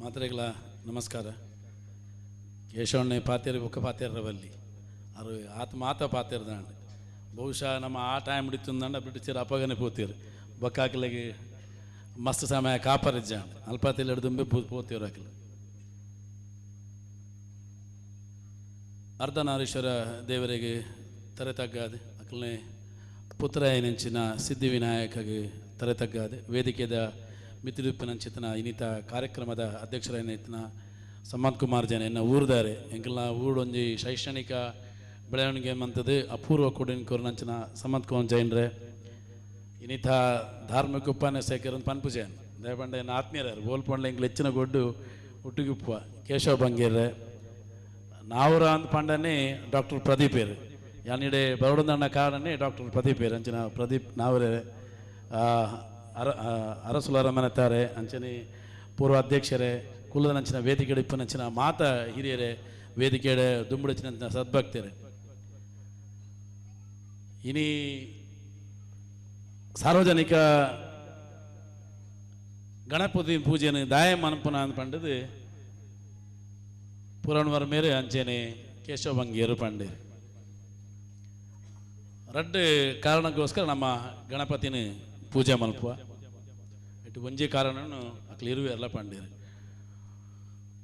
ಮಾತ್ರೆಗಳ ನಮಸ್ಕಾರ. ಕೇಶವಣ್ಣೆ ಪಾತೇರಿ ಬುಕ್ಕ ಪಾತೇರವಲ್ಲಿ ಅರು ಆತ ಮಾತ ಪಾತೇರ್ದಾಂಡ್ ಬಹುಶಃ ನಮ್ಮ ಆ ಟೈಮ್ ಹಿಡಿತಂದಂಡ ಬಿಟ್ಟು ಅಪಗನೆ ಪೋತೀರು. ಬೊಕ್ಕಾಕಲಿಗೆ ಮಸ್ತ್ ಸಮಯ ಕಾಪರಿಜ್ಜಾಂಡ್ ಅಲ್ಪಾತಿಲ್ ಹಿಡಿದುಂಬೆ ಪೋತೀರು ಆಕಲು ಅರ್ಧನಾರೀಶ್ವರ ದೇವರಿಗೆ ತರೆ ತಗ್ಗಾದೆ ಅಕಲ್ನೆ ಪುತ್ರ ನೆಂಚಿನ ಸಿದ್ಧಿವಿನಾಯಕಗೆ ತರೆ ತಗ್ಗಾದೆ ವೇದಿಕೆದ ಮಿತಿದುಪ್ಪಿನಂಚಿತನ ಇನ್ನಿತ ಕಾರ್ಯಕ್ರಮದ ಅಧ್ಯಕ್ಷರೇನಿತನ ಸಮ್ಮತ್ ಕುಮಾರ್ ಜನ ಎನ್ನ ಊರ್ದಾರೆ ಎಂಕಲ್ನ ಒಂಜಿ ಶೈಕ್ಷಣಿಕ ಬೆಳವಣಿಗೆ ಮಂತದ್ದು ಅಪೂರ್ವ ಕೊಡಿನ ಸಮ್ಮತ್ ಕುಮಾರ್ ಜೈನ್ರೆ, ಇನ್ನಿತ ಧಾರ್ಮಿಕ ಉಪನ್ಯಾಸಕರನ್ನು ಪನ್ಪುಜೇನ್ ದಯಪಂಡ ಆತ್ಮೀಯರ ಆತ್ಮೀಯರು ಬೋಲ್ಪಂಡ ಎಂಗ್ಲು ಹೆಚ್ಚಿನ ಗೊಡ್ಡು ಹುಟ್ಟುಗುಪ್ಪ ಕೇಶವ ಬಂಗೇರ್ರೆ, ನಾವುರ ಅಂದ್ ಪಂಡನೆ ಡಾಕ್ಟರ್ ಪ್ರದೀಪ್ ಏರ್ ಯಾನಿಡೆ ಬರೋಡಂದಣ್ಣ ಕಾರಣನೇ ಡಾಕ್ಟರ್ ಪ್ರದೀಪ್ ಏರ್ ಅಂಚಿನ ಪ್ರದೀಪ್ ನಾವರೇ ಅರ ಅರಸುಲ ಅರಸುಲರ ಮನೆತಾರೆ ಅಂಚನೆ ಪೂರ್ವ ಅಧ್ಯಕ್ಷರೇ ಕುಲದನಂಚಿನ ವೇದಿಕೆ ಇಪ್ಪನಂಚಿನ ಮಾತ ಹಿರಿಯರೇ, ವೇದಿಕೆಡೆ ದುಂಬುಡಚಿನ ಸದ್ಭಕ್ತರೇ. ಇನಿ ಸಾರ್ವಜನಿಕ ಗಣಪತಿ ಪೂಜೆಯನ್ನು ದಾಯ ಮನಪನ ಅಂತ ಪಂಡದು ಪುರಾಣವರ ಮೇರೆ ಅಂಚೆನೆ ಕೇಶವ ಬಂಗೇರು ಪಂಡೇರು ರಡ್ಡು ಕಾರಣಕ್ಕೋಸ್ಕರ ನಮ್ಮ ಗಣಪತಿನ ಪೂಜೆ ಮಲ್ಪುವ. ಇಟ್ಟು ಒಂಜಿ ಕಾರಣನು ಅಕ್ಲು ಎಲ್ಲ ಪಂಡಿರಿ.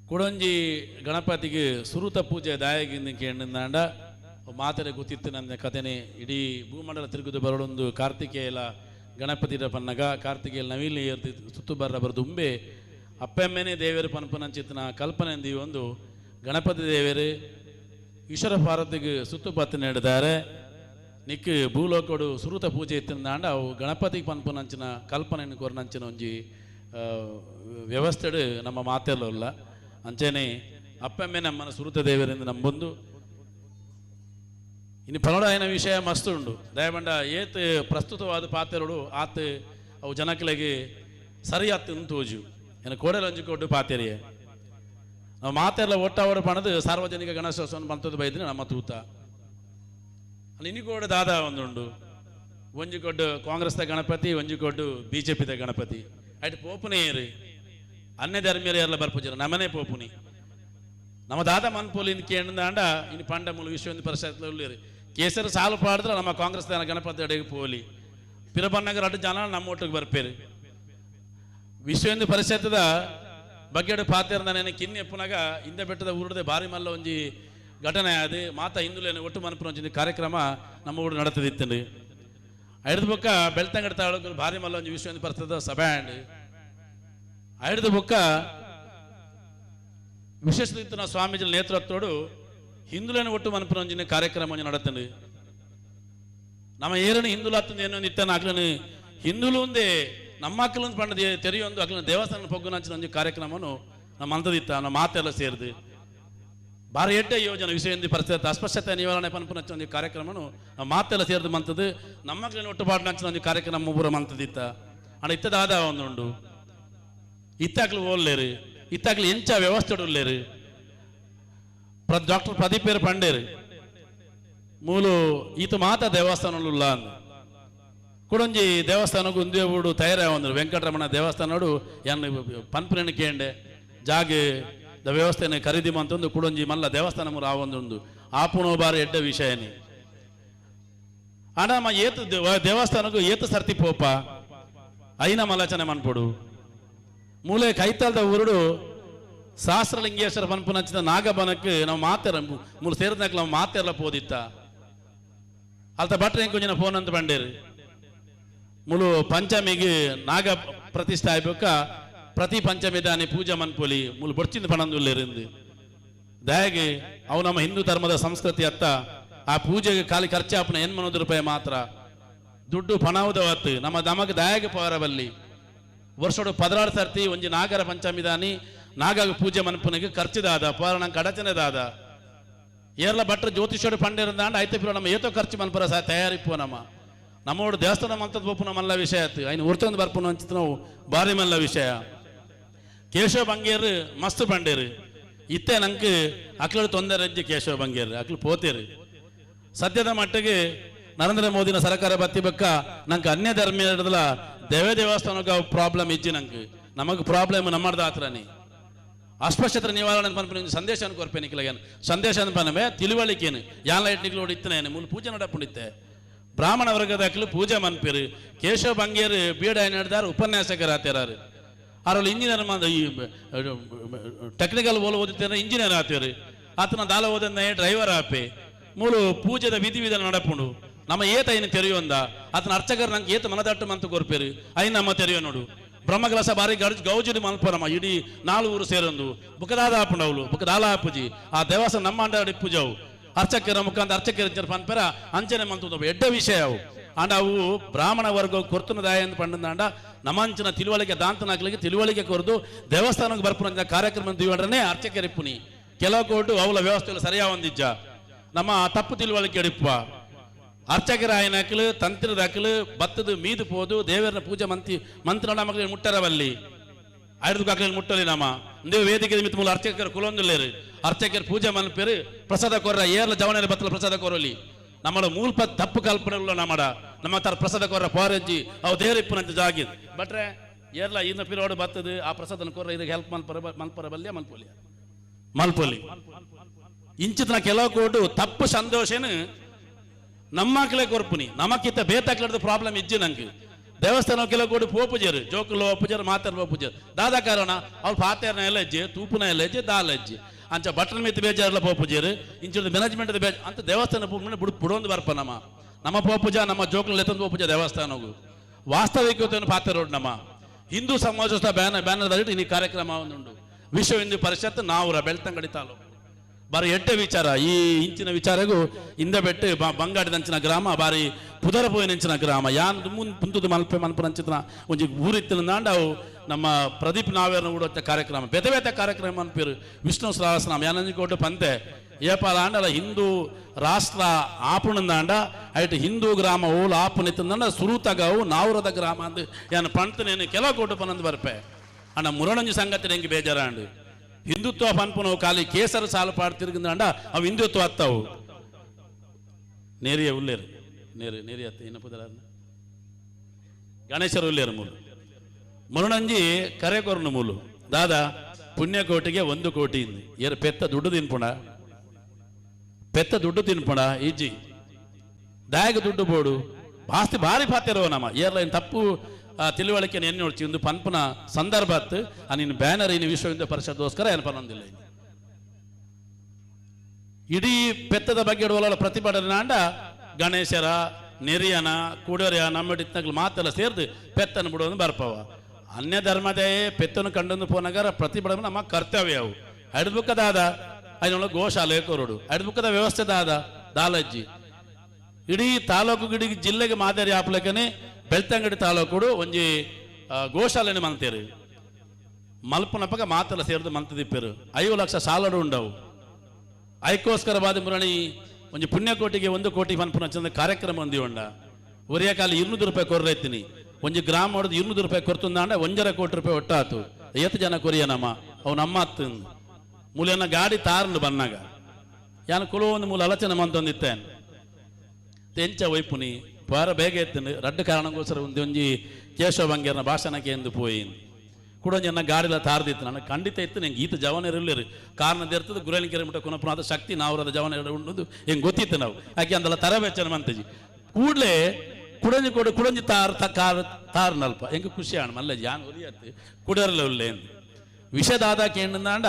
ಕೊಡೊಂಜಿ ಗಣಪತಿಗೆ ಸುರುತ ಪೂಜೆ ದಾಯಗಿಂದ ಕೇಳಿಂದಾಂಡ ಮಾತರೆ ಗೊತ್ತಿತ್ತು ನನ್ನ ಕಥೆನೆ ಇಡೀ ಭೂಮಂಡಲ ತಿರುಗುದು ಬರಲೊಂದು ಕಾರ್ತಿಕೇಯಲ ಗಣಪತಿರ ಪನ್ನಗ, ಕಾರ್ತಿಕೇಯಲ ನವಿಲಿ ಸುತ್ತು ಬರ್ರ ಬರದು ಉಂಬೆ, ಅಪ್ಪೆಮ್ಮೆನೆ ದೇವರು ಪನ್ಪನಂಚಿತ್ತಿನ ಕಲ್ಪನೆ ಒಂದು ಗಣಪತಿ ದೇವರು, ಈಶ್ವರ ಭಾರತಿಗೆ ಸುತ್ತು ಪತ್ತು ನೀಡಿದ್ದಾರೆ ನಿಕ್ ಭೂಲೋಕಡು ಸುರುತ ಪೂಜೆ ಇತ್ತಿಂದಾಂಡ ಅವು ಗಣಪತಿ ಪನ್ಪುನಂಚಿನ ಕಲ್ಪನೆಯನ್ನು ಕೊರನಂಚಿನ ಒಂಜಿ ವ್ಯವಸ್ಥೆಡು ನಮ್ಮ ಮಾತೆಲ್ಲ ಅಂಚೆನೆ ಅಪ್ಪಮ್ಮೆ ನಮ್ಮನ ಸುರುತ ದೇವರಿಂದ ನಂಬೊಂದು. ಇನ್ನು ಪನೋಡಾಯನ ವಿಷಯ ಮಸ್ತು ಉಂಡು. ದಯಬಂಡ, ಏತ್ ಪ್ರಸ್ತುತವಾದ ಪಾತೆರುಡು ಆತ್ ಅವು ಜನಕ್ಲೆಗೆ ಸರಿ ಆತ್ ತೋಜು ಏನು ಕೋಡೆಲ ಹಂಚಿಕೊಟ್ಟು ಪಾತೆರಿಯೇ ನಾವು ಮಾತೆಲ್ಲ ಒಟ್ಟಾವಡು ಪಣದು ಸಾರ್ವಜನಿಕ ಗಣೇಶೋತ್ಸವ ಬಂತದ್ದು ಬೈದ್ರೆ ನಮ್ಮ ತೂತ. ಅಲ್ಲಿ ಇನ್ನಿಗೋಡ ದಾದ ಒಂದುಂಡು ಒಂಜಿ ಕೊಡ್ಡು ಕಾಂಗ್ರೆಸ್ದ ಗಣಪತಿ ಒಂಜಿ ಕೊಡ್ಡು ಬಿ ಜೆ ಪಿದ ಗಣಪತಿ. ಅಯ್ತು ಪೋಪುನೇ ಅನ್ನೆ ಅನ್ಯ ಧರ್ಮೀಯರು ಎಲ್ಲ ಬರ್ಪುಜರ? ನಮ್ಮನೇ ಪೋಪುನಿ. ನಮ್ಮ ದಾದ ಮನ್ಪೋಲಿ ಇನ್ ಕೇಂದ್ರ ಇನ್ನು ಪಂಡ ಮೂಲ ವಿಶ್ವ ಪರಿಷತ್ ಉಳ್ಳೇರು. ಕೇಸರಿ ಸಾಲು ಪಾಡಿದ್ರೆ ನಮ್ಮ ಕಾಂಗ್ರೆಸ್ ಗಣಪತಿ ಅಡೆಗೆ ಪೋಲಿ. ಪಿರಬನ್ನಗರ ಅಡ್ಡು ಜನ ನಮ್ಮ ಒಟ್ಟಿಗೆ ಬರ್ಪೇರಿ. ವಿಶ್ವ ಹಿಂದೂ ಪರಿಷತ್ತದ ಬಗ್ಗೆ ಪಾತ್ರ ನಾನು ಕಿನ್ನಿ ಎಪ್ಪುನಾಗ ಹಿಂದೆ ಬೆಟ್ಟದ ಊರದೆ ಭಾರಿ ಮಲ್ಲ ಒಂಜಿ ಘಟನೆ ಅದು ಮಾತ ಹಿಂದುಲೇನು ಒಟ್ಟು ಮನಪುರ ಒಂಜಿ ಕಾರ್ಯಕ್ರಮ ನಮ್ಮ ಊರು ನಡತದಿತ್ತಂಡು ಐಡ್ದು ಬೊಕ್ಕ ಬೆಳ್ತಂಗಡ ತಾಳೂಕು ಭಾರಿ ಮಲ್ಲ ಒಂಜಿ ವಿಶ್ವ ಹಿಂದೂ ಪರಿಷತ್ತದ ಸಭೆ ಆಂಡ್ ಐಡ್ದು ಬೊಕ್ಕ ವಿಶೇಷ ಸ್ವಾಮೀಜಿల ನೇತೃತ್ವಡು ಹಿಂದುಲೇನು ಒಟ್ಟು ಮನಪುರ ಒಂಜಿನ ಕಾರ್ಯಕ್ರಮ ಒಂಜಿ ನಡತಂಡು ನಮ್ಮ ಏರನು ಹಿಂದುಲು ಹತ್ತಂದು ಏನೋ ನಿತ್ತನ ಅಕ್ಲನು ಹಿಂದುಲು ಒಂದೇ ನಮ್ಮ ಅಕ್ಕಲು ಪಂಡದ ತೆರೆಯೊಂದು ಅಕ್ಲನ ದೇವಸ್ಥಾನ ಪೊಗ್ಗುನಂಚಿನ ಒಂದು ಕಾರ್ಯಕ್ರಮವನ್ನು ನಮ್ಮ ಅಂತದಿತ್ತ ನಮ್ಮ ಮಾತೆಲ್ಲ ಸೇರಿದು ಭಾರಿ ಎಡ್ಡ ಯೋಜನೆ ವಿಷಯ ಪರಿಸ್ಥಿತಿ ಅಸ್ಪಷ್ಟತೆ ನಿವಾರಣೆ ಪನ್ಪುನ ಒಂದು ಕಾರ್ಯಕ್ರಮನು ಮಾತೆಲ್ಲ ಸೇರಿದ ಮಂತದ್ದು, ನಮ್ಮ ಅಕ್ಲಿನ ಒಟ್ಟುಪಾಡಿನಂಚಿನ ಒಂದು ಕಾರ್ಯಕ್ರಮ ಒಬ್ಬರು ಮಂತದಿತ್ತ. ಅಣ್ಣ ಇತ್ತದಾದ ಒಂದುಂಡು ಇತ್ತಾಗ್ಲು ಓಲ್ಲೇರು. ಇತ್ತಾಗ್ಲು ಎಂಚ ವ್ಯವಸ್ಥೆ ಉಳ್ಳೇರು ಪ್ರ ಡಾಕ್ಟರ್ ಪ್ರದೀಪೇರು ಪಂಡೇರು. ಮೂಲು, ಈತ ಮಾತ ದೇವಸ್ಥಾನಲ್ಲ ಅಂದು. ಕುಡೊಂಜಿ ದೇವಸ್ಥಾನಕ್ಕೂ ಉಂದೇವುಡು ಊಡು ತಯಾರ ಒಂದು ವೆಂಕಟರಮಣ ದೇವಸ್ಥಾನಡು ಎನ್ನ ಪನ್ಪುನ ಕೇಂಡೆ ಜಾಗೆ ದ ವ್ಯವಸ್ಥೆನ ಖರೀದಿ ಮಂತೊಂದು ಕುಡೊಂಜಿ ಮಲ್ಲ ದೇವಸ್ಥಾನ ಮೂರು ಆ ಆಪುಣೋ ಬಾರಿ ಎಡ್ಡ ವಿಷಯನಿ. ಅಣ್ಣ ಏತು ದೇವ- ದೇವಸ್ಥಾನಕ್ಕೂ ಏತು ಸರ್ತಿ ಪೋಪ? ಐನ ಮಲಚನೆ ಮನ್ಪುಡು. ಮೂಲೆ ಕೈತಾಲ್ದ ಉರುಡು ಸಹಸ್ರಲಿಂಗೇಶ್ವರ ಪನ್ಪುನಂಚಿನ ನಾಗಬನಕ್ಕೆ ನಾವು ಮಾತೆರ ಮೂರು ಸೇರಿದಾಗ ನಾವು ಮಾತೆಲ್ಲ ಪೋದಿತ್ತ. ಅಲ್ತ ಬಟ್ರೆ ಇಂಕೊಂಜಿನ ಫೋನ್ ಅಂತ ಬಂಡೇರಿ. ಮುಳು ಪಂಚಮಿಗೆ ನಾಗ ಪ್ರತಿಷ್ಠೆ ಆಗ್ಬೇಕ ಪ್ರತಿ ಪಂಚಮಿ ದಾನಿ ಪೂಜೆ ಮನ್ಪೊಲಿ ಮುಲು ಬೊಡ್ಚಿಂದ ಪಣಂದುಲ್ಲೇರಿಂದು. ದಯಗೆ ಅವು ನಮ್ಮ ಹಿಂದೂ ಧರ್ಮದ ಸಂಸ್ಕೃತಿ ಅತ್ತ ಆ ಪೂಜೆಗೆ ಖಾಲಿ ಖರ್ಚಾಪನ ಎನ್ಮನೂರು ರೂಪಾಯಿ ಮಾತ್ರ. ದುಡ್ಡು ಪಣಾವುದವತ್ತು ನಮ್ಮ ದಮಗ ದಯಗೆ ಪವರಬಲ್ಲಿ ವರ್ಷಡು ಪದರಾಡು ಸರ್ತಿ ಒಂಜಿ ನಾಗರ ಪಂಚಮಿ ದಾನಿ, ನಾಗಾಗ ಪೂಜೆ ಮನ್ಪುನಿಗೆ ಖರ್ಚಿದಾದ ಪೌರಾಣ ಕಡಚನೆದಾದ. ಏರ್ಲ ಭಟ್ರ ಪಂಡೆ ಪಂಡಿರಂದಾಂಡ ಐತೆ ಪಿರೋ ನಮ್ಮ ಏತೋ ಖರ್ಚು ಮನ್ಪರ ಸಹ ತಯಾರಿಪ್ಪು ನಮ್ಮ. ನಮ್ಮೋಡು ದೇವಸ್ಥಾನ ಮಂತದ್ ಬಪ್ಪು ಮಲ್ಲ ವಿಷಯ ಆಯ್ತು. ಐನು ಉರ್ತಂದು ಬರ್ಪುನ ಅಂಚಿತ್ ನಾವು ಬಾರಿ ಮಲ್ಲ ವಿಷಯ. ಕೇಶವ ಬಂಗೇರು ಮಸ್ತ್ ಬಂಡೇರು ಇತ್ತೆ ನಂಗೆ ಅಕ್ಲಡು ತೊಂದರೆ ರಜ್ಜೆ ಕೇಶವ ಬಂಗೇರು ಅಕ್ಲು ಪೋತೇರು. ಸದ್ಯದ ಮಟ್ಟಿಗೆ ನರೇಂದ್ರ ಮೋದಿನ ಸರ್ಕಾರ ಬತ್ತಿ ಬಕ್ಕ ನಂಗೆ ಅನ್ಯ ಧರ್ಮೀಯರದಲ್ಲ ದೇವ ದೇವಸ್ಥಾನಕ್ಕೆ ಪ್ರಾಬ್ಲಮ್ ಇಜ್ಜಿ ನಂಗೆ ನಮಗೆ ಪ್ರಾಬ್ಲಮ್ ನಮ್ಮದ ಆತ್ರನಿ ಅಸ್ಪೃಶ್ಯತೆ ನಿವಾರಣೆ ಪನ್ಪಿನ ಸಂದೇಶ ಕೊರ್ಪೆ ನಿಕ್ಲಾಗೇನು ಸಂದೇಶ ಪನವೇ ತಿಳುವಳಿಕೇನು. ಯಾನ್ ಲೈಟ್ ನಿಕ್ಲು ಇತ್ತನೇನು ಮೂಲ ಪೂಜೆ ನಡಪುಂಡಿತ್ತೆ ಬ್ರಾಹ್ಮಣ ವರ್ಗದಾಕಲು ಪೂಜೆ ಮನ್ಪೇರು. ಕೇಶವ ಬಂಗೇರು ಬೀಡ ಉಪನ್ಯಾಸಕರ ಆತೇರಾರು ಅವರಲ್ಲಿ ಇಂಜಿನಿಯರ್ ಈ ಟೆಕ್ನಿಕಲ್ ಓಲ್ ಓದುತ್ತಾರೆ ಇಂಜಿನಿಯರ್ ಆತೇರು ಆತನ ದಾಲ ಓದನ್ನ ಡ್ರೈವರ್ ಆಪೆ. ಮೂಲು ಪೂಜೆದ ವಿಧಿ ವಿಧಾನ ನಡಪುಂಡು ನಮ್ಮ ಏತ ಏನು ತೆರೆಯೊಂದ ಆತನ ಅರ್ಚಕರು ನಂಗೆ ಏತ ಮನದಟ್ಟು ಮಂತ ಕೊರ್ಪೇರು. ಐನ್ ನಮ್ಮ ತೆರೆಯೋ ನೋಡು. ಬ್ರಹ್ಮಗ್ಲಾಸ ಬಾರಿ ಗಡ್ಜ್ ಗೌಜುಡಿ ಮಲ್ಪರಮ್ಮ ಇಡೀ ನಾಲ್ ಊರು ಸೇರೊಂದು. ಬುಕದಾದ ಹಾಪುಂಡವಳು ಬುಕದಾಲ ಹಾಪುಜಿ ಆ ದೇವಸ್ಥಾನ ನಮ್ಮ ಅಂಡ ಪೂಜಾವು ಅರ್ಚಕರ ಮುಖಾಂತರ ಅರ್ಚಕರ ಪನ್ಪರ ಅಂಚನೆ ಮಂತು ಎಡ್ಡ ವಿಷಯ ಅವು. ಅಂಡ ಅವು ಬ್ರಾಹ್ಮಣ ವರ್ಗ ಕೊರ್ತುನದಾಯ ಅಂತ ಪಂಡಂದ ನಮಂಚಿನ ತಿಳುವಳಿಕೆ ಕೊರ್ದು, ದೇವಸ್ಥಾನಕ್ಕೆ ಬರ್ಪುನ ಕಾರ್ಯಕ್ರಮ ದಿವಡ್ರನೆ ಅರ್ಚಕರಿಪ್ಪುನಿ ಕೆಲವು ಕೋಟು ಅವಳ ವ್ಯವಸ್ಥೆಗಳು ಸರಿಯಾ ಹೊಂದಿದ್ದ ನಮ್ಮ ತಪ್ಪು ತಿಳುವಳಿಕೆ ಎಡಿಪ್ಪ ಅರ್ಚಕರ ತಂತ್ರದ ಅಕಲು, ಬತ್ತದ ಮೀದು ಪೋದು, ದೇವರನ್ನ ಪೂಜೆ ಮಂತಿ ಮಂತ್ರ ನಮಗಳಿಗೆ ಮುಟ್ಟರವಲ್ಲಿ. ಐದು ಕಾಕಲಿ ಮುಟ್ಟಲಿ ನಮ್ಮ. ನೀವು ವೇದಿಕೆ ಮಿತ್ ಮೂಲ ಅರ್ಚಕರು ಕುಲೊಂದುಲ್ಲೇರು ಅರ್ಚಕರು ಪೂಜೆ ಮನ್ಪೇರು ಪ್ರಸಾದ ಕೊರ್ರ, ಏರ್ಲ ಜವನ ಬತ್ತಲ ಪ್ರಸಾದ ಕೊರಲಿ ನಮ್ಮಡ ಮೂಲ್ಪ ತಪ್ಪು ಕಲ್ಪನೆ ನಮ್ಮಡ ನಮ್ಮ ತರ ಪ್ರಸಾದ ಕೊರ ಪಾರಂಜಿ ಅವು ದೇವ್ರ ಇಪ್ಪನಂತ ಜಾಗಿದ್ ಬಟ್ರೆ ಏರ್ಲ ಇನ್ನ ಪಿರೋಡು ಬರ್ತದೆ, ಆ ಪ್ರಸಾದನ ಕೊರ ಇದಕ್ಕೆ ಹೆಲ್ಪ್ ಮಲ್ಪರ ಮಲ್ಪರ ಬಲ್ಯ ಮಲ್ಪೊಲಿ ಮಲ್ಪೊಲಿ ಇಂಚಿತನ ಕೆಲವು ಕೋಟು ತಪ್ಪು ಸಂತೋಷನು ನಮ್ಮಕ್ಲೇ ಕೊರ್ಪುನಿ. ನಮಕ್ಕಿಂತ ಬೇತಾಕ್ಲದ ಪ್ರಾಬ್ಲಮ್ ಇಜ್ಜಿ ನಂಗೆ. ದೇವಸ್ಥಾನ ಕೆಲವು ಕೋಟು ಪೋಪುಜರು, ಜೋಕುಲು ಒಪ್ಪುಜರು ಮಾತಾಡ ಪೋಪುಜರು ದಾದ ಕಾರಣ ಅವ್ರು ಪಾತೇರ್ನ ಎಲ್ಲ ಹೆಜ್ಜೆ ತೂಪುನ ಎಲ್ಲ ಹೆಜ್ಜೆ ದಾಲ್ ಹೆಜ್ಜೆ ಅಂಚ ಬಟನ್ ಮಿತ್ ಬೇಜಾರ್ಲ ಪೋಪುಜೇರು ಇಂಚಿನ ಮ್ಯಾನೇಜ್ಮೆಂಟ್ ಬೇಜ ಅಂತ ದೇವಸ್ಥಾನ ಪೂಪುನ ಬುಡ್ ಬುಡೊಂದು ಬರ್ಪ ನಮ್ಮ. ನಮ್ಮ ಪೋಪುಜ ನಮ್ಮ ಜೋಕುಲು ಎತ್ತೊಂದು ಪೋಪುಜ ದೇವಸ್ಥಾನವು ವಾಸ್ತವಿಕತೆಯನ್ನು ರೋಡ್ ನಮ್ಮ. ಹಿಂದೂ ಸಮಾಜದ ಬ್ಯಾನರ್ ಬ್ಯಾನರ್ ಈ ಕಾರ್ಯಕ್ರಮ ಒಂದುಂಡು ವಿಶ್ವ ಹಿಂದೂ ಪರಿಷತ್, ನಾವು ಬೆಳ್ತಂಗಡಿ ತಾಲೂಕು. ಬಾರಿ ಎಡ್ಡೆ ವಿಚಾರ, ಈ ಇಂಚಿನ ವಿಚಾರಗೂ ಇಂದ ಬೆಟ್ಟು ಬ- ಬಂಗಾಡಿದಂಚಿನ ಗ್ರಾಮ, ಬಾರಿ ಪುದರಪೋಯಿನಂಚಿನ ಗ್ರಾಮ, ಯಾನ್ ಮುನ್ ಪುಂತುದು ಮಲ್ಪೆ ಮಲ್ಪನಂಚಿನ ಒಂಜಿ ಊರಿತ್ತಿನ ದಾಂಡ ಅವು ನಮ್ಮ ಪ್ರದೀಪ್ ನಾವೇರ್ನ ಕೂಡ ಕಾರ್ಯಕ್ರಮ, ಬೇತೆ ಬೇತೆ ಕಾರ್ಯಕ್ರಮ ಅನ್ಪೇರು ವಿಷ್ಣು ಸಹಸ್ರನಾಮ ಯಾನಂಜಿಕೋಟೆ ಪಂತೆ, ಏಪಾಲ ಆಂಡಲ, ಹಿಂದೂ ರಾಷ್ಟ್ರ ಆಪುಣಂದಾಂಡ ಐಟ್ ಹಿಂದೂ ಗ್ರಾಮ ಓಲ್ ಆಪುನಿತ್ತಂದ ಸುರೂತಗವು ನಾವುರದ ಗ್ರಾಮ ಅಂದ್ ಯಾನ್ ಪಂತನೇನು ಕೆಲವು ಕೋಟು ಪನಂದು ಬರ್ಪೆ. ಅಣ್ಣ ಮುರಣಂಜಿ ಸಂಗತಿ ಹೆಂಗೆ ಬೇಜಾರಾಂಡು? ಹಿಂದುತ್ವ ಪನ್ಪುನ ಖಾಲಿ ಕೇಸರ ಸಾಲು ಪಾಡು ತಿರುಗಿಂದಾಂಡ ಅವು ಹಿಂದುತ್ವ ಹತ್ತವು ನೇರಿಯ ಉಲ್ಲೇರು ನೇರು ನೇರಿ ಹತ್ತ ಇನ್ನ ಪುದರ ಗಣೇಶರು ಉಲ್ಲೇರು ಮೂಲು ಮುರುಣಂಜಿ ಕರೆ ಕೊರ್ನು ಮೂಲು ದಾದ ಪುಣ್ಯಕೋಟಿಗೆ ಒಂದು ಕೋಟಿ ಇಂದು ಏರು ಪೆತ್ತ ದುಡ್ಡು ತಿನ್ಪುಣ ಪೆತ್ತ ದುಡ್ಡು ತಿನ್ಪುಣ ಈಜಿ ದಾಯಗ ದುಡ್ಡು ಬೋಡು ಆಸ್ತಿ ಭಾರಿ ಪಾತಿರೋ ನಮ್ಮ ಏರ್ಲ ಇನ್ ತಪ್ಪು ಆ, ತಿಳುವಳಿಕೆ ಎಣ್ಣೆ ನೋಡ್ಚಿ ಒಂದು ಪನ್ಪನ ಸಂದರ್ಭ ಅತ್ತು ಆ ನಿನ್ನ ಬ್ಯಾನರ್ ಇನ್ನು ವಿಶ್ವ ಹಿಂದೂ ಪರಿಷತ್ಗೋಸ್ಕರ ಏನು ಪನ್ನೊಂದಿಲ್ಲ ಇನ್ನು. ಇಡೀ ಪೆತ್ತದ ಬಗ್ಗೆ ಇಡುವಲ್ಲ ಪ್ರತಿಭಟನೆ ನಾಂಡ ಗಣೇಶರ ನೆರಿಯನ ಕುಡರ್ಯ ನಮ್ಮಡಿತ್ನಗಳು ಮಾತೆಲ್ಲ ಸೇರ್ದು ಪೆತ್ತನ್ನು ಬಿಡೋದು ಬರ್ಪವ. ಅನ್ಯ ಧರ್ಮದೇ ಪೆತ್ತನ್ನು ಕಂಡೊಂದು ಪೋನಗರ ಪ್ರತಿಭಟನೆ ನಮ್ಮ ಕರ್ತವ್ಯ ಅವು. ಅಡ್ಬುಕ್ಕದಾದ ಅದನ್ನೊಳಗೆ ಗೋಶಾಲೆ ಕೊರಡು. ಅಡ್ಬುಕ್ಕದ ವ್ಯವಸ್ಥೆದಾದ ದಾಲಜ್ಜಿ. ಇಡೀ ತಾಲೂಕು ಇಡೀ ಜಿಲ್ಲೆಗೆ ಮಾದರಿ ಆಪ್ಲಕನೆ ಬೆಳ್ತಂಗಡಿ ತಾಲೂಕು ಒಂಜಿ ಗೋಶಾಲೆನ ಮಲ್ತೇರು ಮಲ್ಪನಪ್ಪಗ ಮಾತಲ್ಲ ಮಂತ ಮಂತದಿಪ್ಪರು ಐದು ಲಕ್ಷ ಸಾಲರು ಉಂಡವು. ಐಕೋಸ್ಕರ ಬಾದಿ ಮುರಣಿ ಒಂಜಿ ಪುಣ್ಯಕೋಟಿಗೆ ಒಂದು ಕೋಟಿ ಮನ್ಪುನ ಕಾರ್ಯಕ್ರಮ ಹೊಂದಿ ಉಂಡ. ಒರೆಯ ಕಾಲ ಇರುನೂರು ರೂಪಾಯಿ ಕೊರ್ರೈತೀನಿ ಒಂಜಿ ಗ್ರಾಮ ಹೊಡೆದು ಇರುನೂರು ರೂಪಾಯಿ ಕೊರ್ತುಂದಾಂಡ ಒಂಜರ ಕೋಟಿ ರೂಪಾಯಿ ಒಟ್ಟಾತು. ಏತು ಜನ ಕೊರಿಯನಮ್ಮ ಅವ್ನ ಅಮ್ಮ ಅತ್ತ ಮೂಲನ ಗಾಡಿ ತಾರಲು ಬನ್ನಾಗ ಯಾನು ಕುಲೋ ಮೂಲ ಅಲಚನ ಮಂತೊಂದಿತ್ತೇನೆ. ತೆಂಚ ವೈಪುನಿ. ಪಾರ ಬೇಗ ಎತ್ತಂಡು ರಡ್ಡು ಕಾರಣಕ್ಕೋಸ್ಕರ ಒಂದು ಒಂಜಿ ಕೇಶವ ಬಂಗೇರ್ನ ಭಾಷಣಕ್ಕೆ ಎಂದು ಪೋಯಿನ್ ಕೂಡ ನನ್ನ ಗಾಡಿಲ ತಾರ್ದಿತ್ತು. ನಾನು ಖಂಡಿತ ಇತ್ತು. ನಂಗೆ ಈತ ಜವನರು ಇಲ್ಲರು ಕಾರಣದ ಇರ್ತದೆ ಗುರೇಲಿಕೆರೆ ಮುಟ್ಟ ಕುನಪುನಾದ ಶಕ್ತಿ ನಾವರದ ಜವನ ಉಂಡು ಹೆಂಗೆ ಗೊತ್ತಿತ್ತು ನಾವು. ಯಾಕೆ ಅಂದಲ್ಲ ತರಬೇಚನ ಮಂತಜಿ ಕೂಡಲೇ ಕುಡಂಜಿ ಕೊಡು, ಕುಡಂಜಿ ತಾರ್, ತ ಕಾರ್ ತಾರ್ ನಲ್ಪ ಹೆಂಗೆ ಖುಷಿ ಆಣ ಮಲ್ಲ ಜಾನ್ ಒರಿಯತ್ತು ಕುಡರಲ್ಲ ಉಳ್ಳೆ ಎಂದು. ವಿಷದಾದ ಕೇಂದ್ರ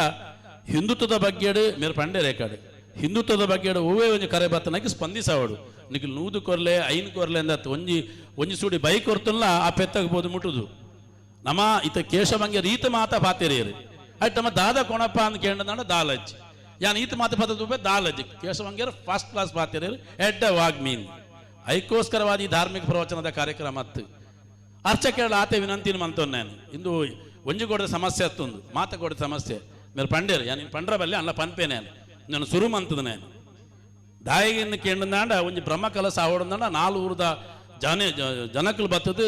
ಹಿಂದುತ್ವದ ಬಗ್ಗೆ ಮೇರೆ ಪಂಡೆ ರೇಖಾಡು. ಹಿಂದುತ್ವದ ಬಗ್ಗೆ ಓವೇ ಒಂಜಿ ಕರೆ ಬತ್ತನಕ್ಕೆ ಸ್ಪಂದಿಸವಾಡು. ನಿಖಿಲ್ ನೂದು ಕೊರ್ಲೆ ಐನ್ ಕೊರ್ಲೆ ಅಂದ ಒಂಜಿ ಒಂಜಿ ಸೂಡಿ ಬೈಕ್ ಕೊರ್ತಲ್ಲ ಆ ಪೆತ್ತಗೆ ಬೋದು ಮುಟ್ಟುದು ನಮ್ಮ ಇತ ಕೇಶವಂಗೆ ರೀತ ಮಾತ ಪಾತಿರೇರು ಅಟ್ ನಮ್ಮ ದಾದ ಕೊಣಪ್ಪ ಅಂತ ಕೇಂದ್ರ ದಾಲಜ್ಜಿ ಯಾನ್ ಈತ ಮಾತ ಪದ್ಧತಿ ದಾಲಜ್ಜಿ ಕೇಶವಂಗೆ ಫಸ್ಟ್ ಕ್ಲಾಸ್ ಪಾತಿರೇರು ಎಡ್ಡ ವಾಗ್ಮೀನ್ ಐಕೋಸ್ಕರವಾದಿ ಧಾರ್ಮಿಕ ಪ್ರವಚನದ ಕಾರ್ಯಕ್ರಮ ಅತ್ತು ಅರ್ಚಕೇಳ ಆತೆ ವಿನಂತಿನ ಮಂತೊನ್ ನಾನು ಇಂದು ಒಂಜಿಗೋಡದ ಸಮಸ್ಯೆ ಅತ್ತೊಂದು ಮಾತಗೋಡದ ಸಮಸ್ಯೆ మీరు పండారు నేను పండ్ర బల్లి అలా పనిపే నేను నేను సురుమంతది నేను ಕೇಂದ್ರಂದಾಂಡ ಒಂದು ಬ್ರಹ್ಮ ಕಲಸ ಆವಡಂದಾಂಡ ನಾಲ್ ಊರದ ಜನ ಜನಕುಲು ಬತ್ತದು,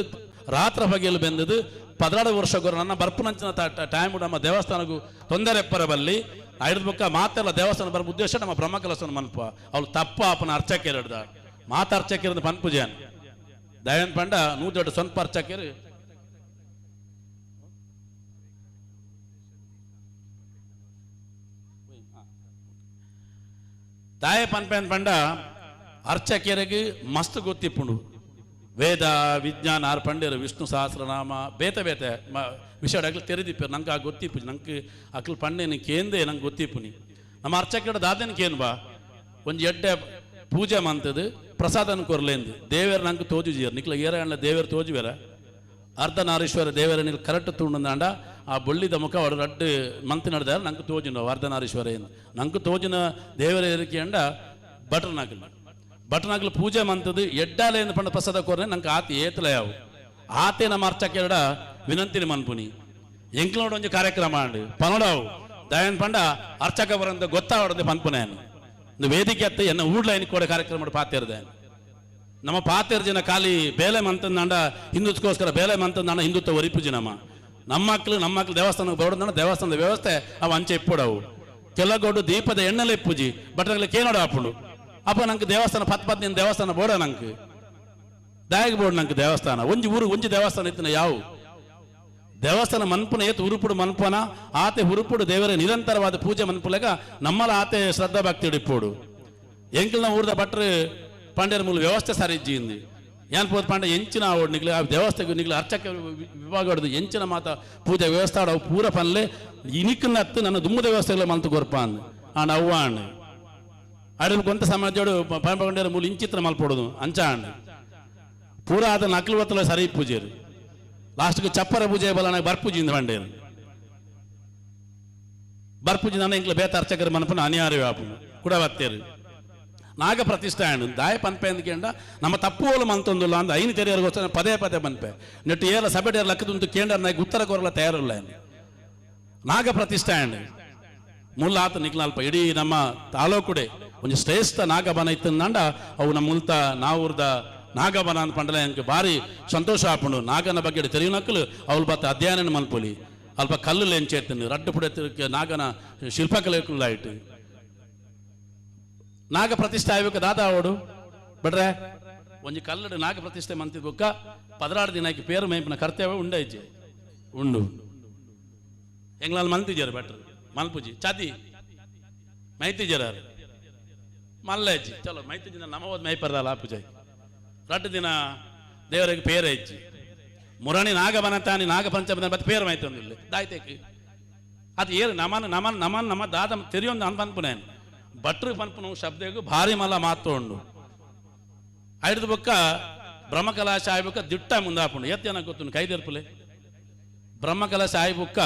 ರಾತ್ರ ಬಗೆಯಲ್ಲಿ ಬೆಂದದು ಪದರಾಡು ವರ್ಷ ಗೊರ ನನ್ನ ಬರ್ಪುನಂಚಿನ ಟೈಮ್ ನಮ್ಮ ದೇವಸ್ಥಾನಕ್ಕೆ ತೊಂದರೆ ಬಲ್ಲಿ ಐದು ಬುಕ್ಕ ಮಾತೆಲ್ಲ ದೇವಸ್ಥಾನ ಬರೋ ಉದ್ದೇಶ ನಮ್ಮ ಬ್ರಹ್ಮ ಕಲಸ ಮನ್ಪ, ಅವ್ಳು ತಪ್ಪ ಅಪ್ಪನ ಅರ್ಚಕ್ಕೆ ಮಾತ ಅರ್ಚಕ್ಕೆ ಪನ್ಪೂಜೆ ದಯನ್ ಪಂಡ ನೂ ದೊಡ್ಡ ಸ್ವಂತ ದಾಯ ಪನ್ಪೆನ್ ಪಂಡ ಅರ್ಚಕೆರೆಗೆ ಮಸ್ತ್ ಗೊತ್ತಿಪ್ಪುಂಡು. ವೇದ, ವಿಜ್ಞಾನ ಆರು ಪಂಡಿರು ವಿಷ್ಣು ಸಹಸ್ರನಾಮ, ಬೇತೆ ಬೇತೆ, ಮ ವಿಷಯ ಅಕ್ಲು ತೆರೆದಿಪ್ಪ ನಂಗೆ ಆ ಗೊತ್ತಿಪ್ಪು ನಂಗೆ ಅಕ್ಲು ಪಂಡೇನಿ ಕೇಂದೇ ನಂಗೆ ಗೊತ್ತಿಪ್ಪುನಿ. ನಮ್ಮ ಅರ್ಚಕೆರ ದಾದನ್ ಬಾ. ಒಂದು ಎಡ್ಡೆ ಪೂಜೆ ಮಂತದು, ಪ್ರಸಾದನ ಕೊರ್ಲೇಂದು. ದೇವೇರು ನಂಗೆ ತೋಜುಜಿಯರು. ನಿಕ್ಲ ಏರ ದೇವೇರು ತೋಜುವೇರ. ಅರ್ಧನಾರೀಶ್ವರ ದೇವರನಿಲ್ ಕರೆಕ್ಟ್ ತುಂಡನಾಂಡ ಆ ಬೊಳ್ಳಿದ ಮುಖ ಅವರು ರಡ್ಡ ಮಂತ್ ನಡೆದಾರ ನಂಗೆ ತೋಜಿನ ಅರ್ಧನಾರೀಶ್ವರ ಎಂದು. ನಂಗೆ ತೋಜಿನ ದೇವರ ಏರಿಕೆ ಅಂಡ ಬಟರ್ನಾಗಲ್ ಬಟರ್ನಾಗಲ್ ಪೂಜೆ ಮಂತದ್ದು ಎಡ್ಡಾಲೆ ಪಂಡ ಪ್ರಸಾದ ಕೊರ ನಂಗೆ ಆತ ಏತಲ ಯಾವು ಆತೆ ನಮ್ಮ ಅರ್ಚಕೆರಡ ವಿನಂತಿನ ಮನ್ಪುನಿ. ಎಂಕ್ಲೋಡ ಒಂದು ಕಾರ್ಯಕ್ರಮ ಅಂಡು ಪನೋಡಾವು ದಯನ್ ಪಂಡ ಅರ್ಚಕ ಬರಂತ ಗೊತ್ತಾವಡದೆ ಪನ್ಪುನೇನು ವೇದಿಕೆ ಅತ್ತ ಎನ್ನ ಊಡ್ಲೈನ್ ಕೂಡ ಕಾರ್ಯಕ್ರಮ ಪಾತಿರ್ದೇನು ನಮ್ಮ ಪಾತೇರ್ ಜನ ಖಾಲಿ ಬೇಲೆ ಮಂತಂದಾಂಡ ಹಿಂದುತ್ಕೋಸ್ಕರ ಬೇಲೆ ಮಂತಂದಾಂಡ ಹಿಂದುತ್ವ ಒರಿಪು ನಮ್ಮ ಮಕ್ಳು ನಮ್ಮ ಮಕ್ಳು ದೇವಸ್ಥಾನ ಬರೋದಂಡ ದೇವಸ್ಥಾನದ ವ್ಯವಸ್ಥೆ, ಅವು ಅಂಚೆ ಇಪ್ಪುಡವು. ಕೆಲಗೊಡ್ಡು ದೀಪದ ಎಣ್ಣೆಲೆ ಇಪ್ಪುಜಿ ಬಟ್ರಗ್ಲಿ ಕೇನೋಡ ಹಾಪುಂಡು. ಅಪ್ಪ ನಂಗೆ ದೇವಸ್ಥಾನ, ಪತ್ ಪತ್ ನಿನ್ ದೇವಸ್ಥಾನ ಬೋಡ ನಂಗೆ. ದಾಯಿಗೆ ಬೋರ್ಡ್ ನಂಗೆ ದೇವಸ್ಥಾನ. ಒಂಜಿ ಊರು, ಒಂಜಿ ದೇವಸ್ಥಾನ ಇತ್ತಿನ ಯಾವು? ದೇವಸ್ಥಾನ ಮನ್ಪುನ ಏತು ಉರುಪುಡು ಮನ್ಪನ, ಆತೆ ಹುರುಪುಡು ದೇವರ ನಿರಂತರವಾದ ಪೂಜೆ ಮನ್ಪುಲೆಗ ನಮ್ಮಲ ಆತೆ ಶ್ರದ್ಧಾ ಭಕ್ತಿ ಇಡಿಪೋಡು ಎಂಕಿಲ್ನ ಊರ್ದ ಭಟ್ರು ಪಂಡ್ಯರ ಮೂಲ ವ್ಯವಸ್ಥೆ ಸರಿಜ್ಜಿಂది ಏನ್ ಪೋದ್ ಪಾಂಡ ಎಂಚಿನ ಆವಡ್ ನಿಗ್ಲ ಆ ವ್ಯವಸ್ಥೆಗೆ ನಿಗ್ಲ ಅರ್ಚಕ ವಿಭಾಗ ಹೊಡೆದು ಎಂಚಿನ ಮಾತ ಪೂಜೆ ವ್ಯವಸ್ಥೆ ಆಡವು ಪೂರ ಪನ್ಲೆ ಇನಿಕ್ಕನ್ನ ಹತ್ತು ನನ್ನ ದುಮ್ಮದ ವ್ಯವಸ್ಥೆಗಳ ಮಂತು ಗೊರ್ಪ ಅಂದ್ ಆಂಡ ಅವ್ವ ಅಂಡ್ ಅಡಿಲ್ ಕೊಂತ ಸಮಾಜೋಡು ಪಂಪಗೊಂಡರ ಮೂಲ ಇಂಚಿತ್ರ ಮಲ್ಪೊಡುದು ಅಂಚ ಅಂಡ್ ಪೂರ ಆದ ನಕಲು ಒತ್ತಲ ಸರಿ ಪೂಜೆರು ಲಾಸ್ಟ್ಗೆ ಚಪ್ಪರ ಪೂಜೆ ಬಲ ಬರ್ಪೂಜಿಂದ ಬಂಡೇರು ಬರ್ಪೂಜಿ ನನ್ನ ಇಂಕ್ಲ ಬೇತ ಅರ್ಚಕರ ಮನಪನ ಅನಿವಾರ್ಯ ಆಪುನು ಕೂಡ ಬತ್ತೇರು ನಾಗಪ್ರತಿಷ್ಠೆ ಆಯ್ನು ದಾಯ ಪನ್ಪೆ ಅಂದ್ಕೊಂಡ ನಮ್ಮ ತಪ್ಪೋಲು ಮಂತೊಂದುಲ್ಲ ಅಂದ ಐನು ತೆರೆಯರ್ ಗೊತ್ತ ಪದೇ ಪದೇ ಪನ್ಪೆ ನೆಟ್ಟು ಏಲ ಸಭೆಟೇರ್ ಲಕ್ಕದುಂತು ಕೇಂದ್ರ ನಾಯ್ಗೆ ಉತ್ತರ ಕೊರಲ ತಯಾರಿಲ್ಲ ನಾಗಪ್ರತಿಷ್ಠೆ ಆಯ್ನು ಮುಲ್ಲ ಆತ ನಿಕ್ಲಾಲ್ಪ ಇಡೀ ನಮ್ಮ ತಾಲೂಕುಡೆ ಒಂದು ಶ್ರೇಷ್ಠ ನಾಗಬನ ಇತ್ತಂದಂಡ ಅವು ನಮ್ಮ ಮುಲ್ತ ನಾವೂರ್ದ ನಾಗಬನ ಅಂತ ಪಂಡಲ ಎಂಕ್ ಭಾರಿ ಸಂತೋಷ ಆಪುಂಡು ನಾಗನ ಬಗ್ಗೆ ತೆರೆಯುನಕ್ಕಲು ಅವಳು ಬತ್ತ ಅಧ್ಯಯನ ಮಲ್ಪೊಲಿ ಅಲ್ಪ ಕಲ್ಲು ಲೇನ್ ರಡ್ಡು ಪುಡೆ ನಾಗನ ಶಿಲ್ಪಕಲೆಗಳು ಆಯಿತು ನಾಗ ಪ್ರತಿಷ್ಠೆ ಆಗ್ಬೇಕು ದಾದ ಅವಡು ಬಿಡ್ರೆ ಒಂಜಿ ಕಲ್ಲಡು ನಾಗ ಪ್ರತಿಷ್ಠೆ ಮಂತಿದ್ ಬೊಕ್ಕ ಪದರಾಡು ದಿನಕ್ಕೆ ಪೇರು ಮೇಂಪಿನ ಕರ್ತವ್ಯ ಉಂಡೈಜೆ ಉಂಡು ಎಂಗ್ಲಾಲ್ ಮಲ್ತಿಜರು ಬೆಟ್ರ್ ಮಲ್ಪುಜಿ ಚದಿ ಮೈತಿಜರ ಮಲ್ಲೇಜಿ ಚಲೋ ಮೈತಿ ದಿನ ನಮವದ್ ಮೈಪರ್ದಲ್ಲ ಪೂಜೆ ರಡ್ಡು ದಿನ ದೇವರಿಗೆ ಪೇರ ಹೆಚ್ಚಿ ಮುರಣಿ ನಾಗ ಬನತಾನಿ ನಾಗ ಪಂಚಮದ ಬತ್ ಪೇರು ಮೈತೊಂದಿಲ್ಲ ದಾಯ್ತೇಕಿ ಅದು ಏರು ನಮನ್ ನಮನ್ ನಮನ್ ನಮ್ಮ ದಾದ ತೆರಿಯೊಂದು ಅನ್ ಪನ್ಪುನೇನು ಭಟ್ರು ಪನ್ಪುನು ಶಬ್ದಗೂ ಭಾರಿ ಮಲ್ಲ ಮಾತೋಂಡು ಐದು ಬೊಕ್ಕ ಬ್ರಹ್ಮಕಲಾಶ ಆಯ್ಬೊಕ್ಕ ದಿಟ್ಟ ಮುಂದಾಪುಂಡು. ಎತ್ತೇನ ಗೊತ್ತು ಕೈದೆರ್ಪುಲೆ ಬ್ರಹ್ಮಕಲಾಶ ಆಯ್ಬೊಕ್ಕ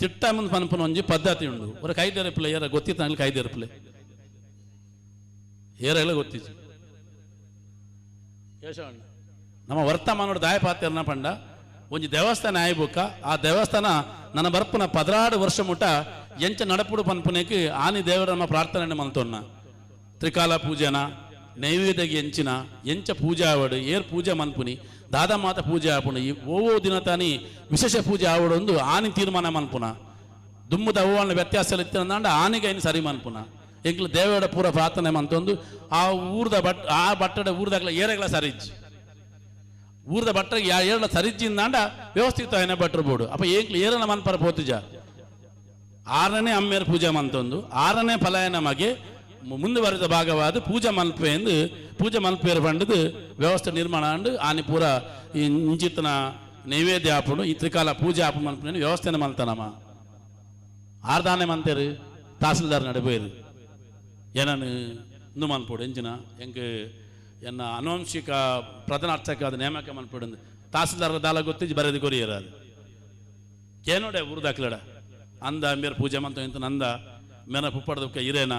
ತಿಟ್ಟ ಮುಂದೆ ಪನ್ಪುನ ಒಂಜಿ ಪದ್ಧತಿ ಉಂಡು. ಅವ್ರ ಕೈದೆರಪುಲೆ ಏರ ಗೊತ್ತಿತ್ತ ಕೈದೆರಪುಲೆ ಏರ ಎಲ್ಲ ಗೊತ್ತಿತ್ತು. ಯಶವಣ್ಣ ನಮ್ಮ ವರ್ತಮಾನೋಡು ದಾಯಪಾತ್ಯರ್ನ ಪಂಡ, ಒಂಜಿ ದೇವಸ್ಥಾನ ಆಯ್ಬುಕ್ಕ ಆ ದೇವಸ್ಥಾನ ನನ್ನ ಬರ್ಪುನ ಪದರಾಡು ವರ್ಷ ಮುಟ ಎಂಚ ನಡಪುಡು ಪನ್ಪುನೆಕ್ ಆನಿ ದೇವರನ್ನ ಪ್ರಾರ್ಥನೆ ಮಲ್ತೊನ್ನ ತ್ರಿಕಾಲ ಪೂಜೆನ ನೈವೇದ್ಯಗೆ ಎಂಚಿನ ಎಂಚ ಪೂಜೆ ಆವಡು ಏರ್ ಪೂಜೆ ಮನ್ಪುನಿ ದಾದ ಮಾತ ಪೂಜೆ ಆಪುಂಡು ಈ ಓವೋ ದಿನ ತಾನಿ ವಿಶೇಷ ಪೂಜೆ ಆವಡು ಒಂದು ಆನಿ ತೀರ್ಮಾನ ಮನ್ಪುನ ದುಮ್ಮದ ಅವ್ವನ ವ್ಯತ್ಯಾಸ ಇತ್ತಿರಂದ ಆನಿಗೆ ಐನು ಸರಿ ಮನ್ಪುನ ಎಂಕ್ಲು ದೇವರ ಪೂರ ಪ್ರಾರ್ಥನೆ ಮಂತೊಂದು ಆ ಊರ್ದ ಬಟ್ ಆ ಬಟ್ಟಡ ಊರ್ದಾಗ್ಲ ಏರೆಗ್ಲ ಸರಿಜ್ಜಿ ಊರ್ದ ಬಟ್ಟಗೆ ಯಾ ಏರಳ ಸರಿಜ್ಜಿಂದಾಂಡ ವ್ಯವಸ್ಥಿತ ఆయన ಬಟ್ರು ಬೋಡು ಅಪ್ಪ ಏಂಕ್ಲು ಏರನ ಮನ್ಪರ ಪೋತುಜ ಆರನೇ ಅಮ್ಮೆರ್ ಪೂಜೆ ಮಂತೊಂದು. ಆರನೇ ಫಲಾಯನ ಮಗೆ ಮುಂದೆ ಮುಂದುವರೆದ ಭಾಗವಾದ ಪೂಜಾ ಮಲ್ಪೆ ಎಂದು ಪೂಜಾ ಮಲ್ಪೇರು ಬಂಡದು ವ್ಯವಸ್ಥೆ ನಿರ್ಮಾಣ ಅಂಡು ಆನೆ ಪೂರ ಇಂಜಿತ್ನ ನೈವೇದ್ಯ ಆಪುಂಡು ಈ ತ್ರಿಕಾಲ ಪೂಜೆ ಆಪು ಮಲ್ಪನೆ ವ್ಯವಸ್ಥೆನ ಮಲ್ತನಮ್ಮ ಆರ್ದಾನೆ ಮಂತೇರು, ತಹಸೀಲ್ದಾರ್ ನಡುಬೇರು ಏನನ್ನು ಇಂದು ಮಲ್ಪೋಡು, ಎಂಜಿನ ಎಂಕ್ ಎನ್ನ ಅನುವಂಶಿಕ ಪ್ರಧಾನ ಅರ್ಚಕ ನೇಮಕ ಮಲ್ಪೋಡು ತಹಸೀಲ್ದಾರ್ ದಾಲ ಗೊತ್ತಿ ಬರೆದು ಕೊರಿಯರ ಅದು. ಏನೋಡೆ ಊರು ದಾಖಲೆಡ ಅಂದ ಮೇರೆ ಪೂಜೆ ಮಂತ ಇಂತ ನಂದ, ಮೇನ ಪುಪ್ಪಡದಕ್ಕ ಇರೇನ,